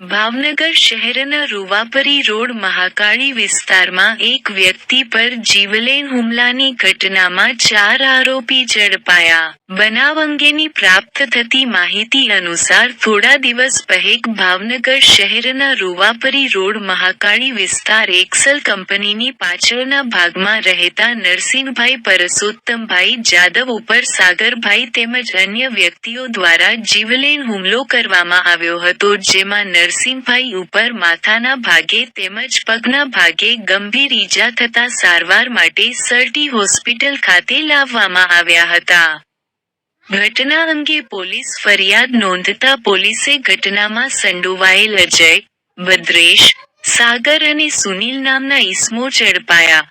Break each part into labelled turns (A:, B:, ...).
A: ભાવનગર શહેરના રૂવાપરી રોડ મહાકાળી વિસ્તારમાં એક વ્યક્તિ પર જીવલેણ હુમલાની ઘટનામાં ચાર આરોપી ઝડપાયા. બનાવ અંગેની પ્રાપ્ત થતી માહિતી અનુસાર થોડા દિવસ પહેક ભાવનગર શહેરના રૂવાપરી રોડ મહાકાળી વિસ્તાર એક્સલ કંપનીની પાછળના ભાગમાં રહેતા નરસિંહભાઈ પરસોત્તમભાઈ જાદવ ઉપર સાગરભાઈ તેમજ અન્ય વ્યક્તિઓ દ્વારા જીવલેણ હુમલો કરવામાં આવ્યો હતો, જેમાં નરસિંહભાઈ ઉપર માથાના ભાગે તેમજ પગના ભાગે ગંભીર ઈજા થતા સારવાર માટે સરટી હોસ્પિટલ ખાતે લાવવામાં આવ્યા હતા. ઘટના અંગે પોલીસ ફરિયાદ નોંધતા પોલીસે ઘટનામાં સંડોવાયેલ અજય, ભદ્રેશ, સાગર અને સુનિલ નામના ઇસમો ઝડપાયા.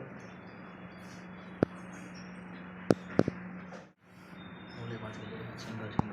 B: Sandal.